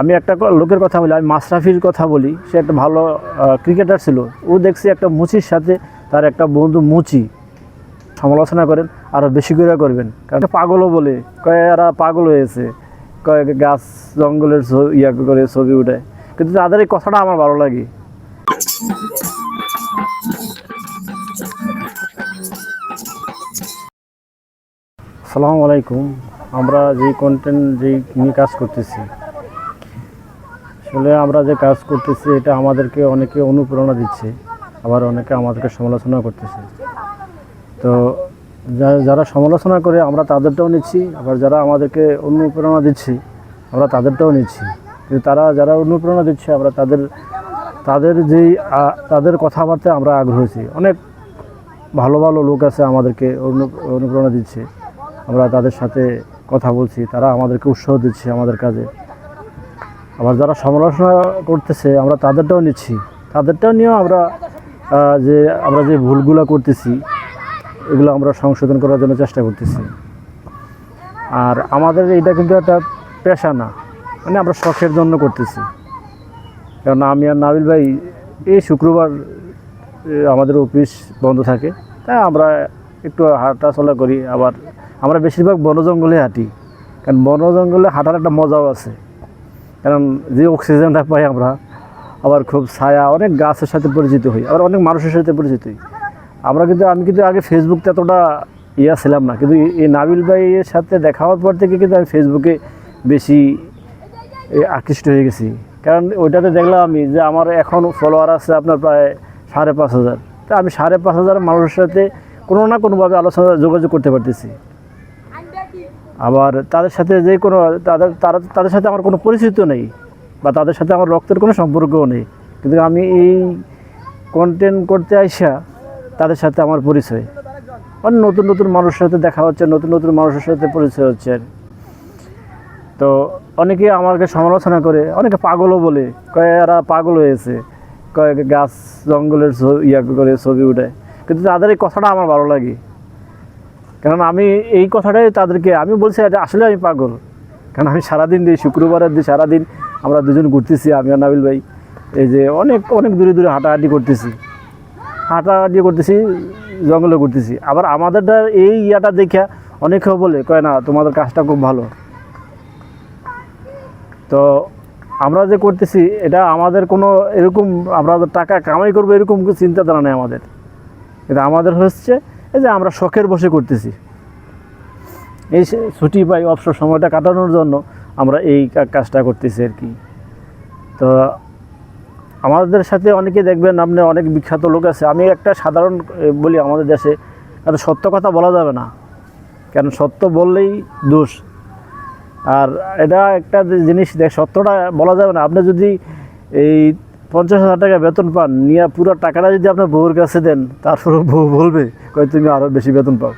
আমি একটা লোকের কথা বলি, আমি মাশরাফির কথা বলি, সে একটা ভালো ক্রিকেটার ছিল। ও দেখছি একটা মুচির সাথে তার একটা বন্ধু মুচি। সমালোচনা করেন আরও বেশি করে করবেন। কারণ পাগলও বলে, কয় এরা পাগল হয়েছে। কয় গাছ জঙ্গলের ইয়া করে ছবি উঠে কিন্তু তাদের এই কথাটা আমার ভালো লাগে। আসসালামু আলাইকুম। আমরা যেই কন্টেন্ট যেই নিয়ে কাজ করতেছি আসলে আমরা যে কাজ করতেছি, এটা আমাদেরকে অনেকে অনুপ্রেরণা দিচ্ছে, আবার অনেকে আমাদেরকে সমালোচনা করতেছে। তো যারা সমালোচনা করে, আমরা তাদেরটাও নিচ্ছি, আবার যারা আমাদেরকে অনুপ্রেরণা দিচ্ছি, আমরা তাদেরটাও নিচ্ছি। কিন্তু তারা যারা অনুপ্রেরণা দিচ্ছে, আমরা তাদের তাদের যেই তাদের কথাবার্তায় আমরা আগ্রহী অনেক ভালো ভালো লোক আছে আমাদেরকে অনু- অনুপ্রেরণা দিচ্ছে। আমরা তাদের সাথে কথা বলছি, তারা আমাদেরকে উৎসাহ দিচ্ছে আমাদের কাজে। আবার যারা সমালোচনা করতেছে, আমরা তাদেরটাও নিচ্ছি। তাদেরটাও নিয়েও আমরা যে আমরা যে ভুলগুলো করতেছি, এগুলো আমরা সংশোধন করার জন্য চেষ্টা করতেছি। আর আমাদের এটা কিন্তু একটা পেশা না মানে আমরা শখের জন্য করতেছি। কারণ আমি আর নাবিল ভাই এই শুক্রবার আমাদের অফিস বন্ধ থাকে তাই আমরা একটু হাঁটা চলা করি, আবার আমরা বেশিরভাগ বন জঙ্গলে হাঁটি। কারণ বন জঙ্গলে হাঁটার একটা মজাও আছে। কারণ যে অক্সিজেনটা পাই আমরা, আবার খুব ছায়া, অনেক গাছের সাথে পরিচিত হই, আবার অনেক মানুষের সাথে পরিচিত হই। আমরা কিন্তু, আমি কিন্তু আগে ফেসবুকতে এতটা ইয়া ছিলাম না, কিন্তু এই- নাবিল ভাইয়ের সাথে দেখা হওয়ার পর থেকে কিন্তু আমি ফেসবুকে বেশি আকৃষ্ট হয়ে গেছি। কারণ ওইটাতে দেখলাম আমি যে আমার এখন ফলোয়ার আছে আপনার প্রায় সাড়ে পাঁচ হাজার। তা আমি সাড়ে পাঁচ হাজার মানুষের সাথে কোনো না কোনোভাবে আলোচনা, যোগাযোগ করতে পারতেছি। আবার তাদের সাথে যে কোনো, তাদের, তারা, তাদের সাথে আমার কোনো পরিচিত নেই বা তাদের সাথে আমার রক্তের কোনো সম্পর্কও নেই। কিন্তু আমি এই কন্টেন্ট করতে আইসা তাদের সাথে আমার পরিচয়। অনেক নতুন নতুন মানুষের সাথে দেখা হচ্ছে, নতুন নতুন মানুষের সাথে পরিচয় হচ্ছে। তো অনেকে আমাকে সমালোচনা করে, অনেকে পাগলও বলে, কয় এরা পাগল হয়েছে কয়েক গাছ জঙ্গলের ইয়া করে ছবি উঠে কিন্তু তাদের এই কথাটা আমার ভালো লাগে। কারণ আমি এই কথাটাই তাদেরকে, আমি বলছি আসলে আমি পাগল। কারণ আমি সারাদিন দিই, শুক্রবারের দিন সারাদিন আমরা দুজন ঘুরতেছি, আমি আর নাবিল ভাই। এই যে অনেক অনেক দূরে দূরে হাঁটাহাঁটি করতেছি। হাঁটাহাঁটি করতেছি, জঙ্গলে ঘুরতেছি। আবার আমাদেরটা এই ইয়াটা দেখে অনেকেও বলে, কয় না, তোমাদের কাজটা খুব ভালো। তো আমরা যে করতেছি, এটা আমাদের কোনো এরকম, আমরা টাকা কামাই করব, এরকম চিন্তাধারা নেই আমাদের। এটা আমাদের হচ্ছে এই যে আমরা শখের বসে করতেছি। এই ছুটি পাই অবসর সময়টা কাটানোর জন্য আমরা এই কাজটা করতেছি আর কি। তো আমাদের সাথে অনেকে দেখবেন আপনি অনেক বিখ্যাত লোক আছে। আমি একটা সাধারণ বলি আমাদের দেশে এত সত্য কথা বলা যাবে না। কারণ সত্য বললেই দোষ। আর এটা একটা জিনিস, দেখ, সত্যটা বলা যাবে না। আপনি যদি এই পঞ্চাশ হাজার টাকা বেতন পান, নিয়ে পুরো টাকাটা যদি আপনার বউর কাছে দেন তারপরে বউ বলবে কই তুমি আরও বেশি বেতন পাও।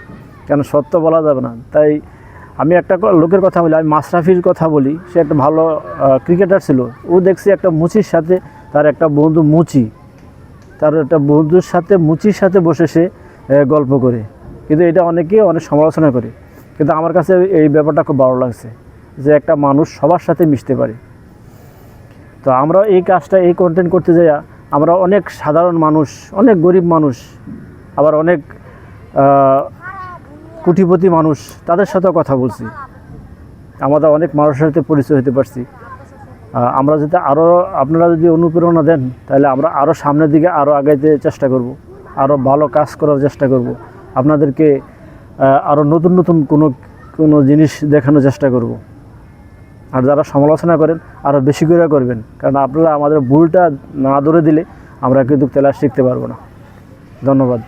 কেন সত্য বলা যাবে না। তাই আমি একটা লোকের কথা বলি, আমি মাশরাফির কথা বলি, সে একটা ভালো ক্রিকেটার ছিল। ও দেখছি একটা মুচির সাথে তার একটা বন্ধু মুচি। তার একটা বন্ধুর সাথে, মুচির সাথে বসে সে গল্প করে। কিন্তু এটা অনেকে অনেক সমালোচনা করে। কিন্তু আমার কাছে এই ব্যাপারটা খুব ভালো লাগছে যে একটা মানুষ সবার সাথে মিশতে পারে। তো আমরা এই কাজটা, এই কন্টেন্ট করতে যাই আমরা অনেক সাধারণ মানুষ, অনেক গরিব মানুষ, আবার অনেক কুটিপতি মানুষ, তাদের সাথেও কথা বলছি। আমাদের অনেক মানুষের সাথে পরিচয় হতে পারছি। আমরা যদি আরও আপনারা যদি অনুপ্রেরণা দেন, তাহলে আমরা আরও সামনের দিকে আরও আগাইতে চেষ্টা করব। আরও ভালো কাজ করার চেষ্টা করব। আপনাদেরকে আরও নতুন নতুন কোনো কোনো জিনিস দেখানোর চেষ্টা করব। আর যারা সমালোচনা করেন আরও বেশি করে করবেন। কারণ আপনারা আমাদের ভুলটা না ধরে দিলে আমরা কিন্তু তেলা শিখতে পারব না। ধন্যবাদ।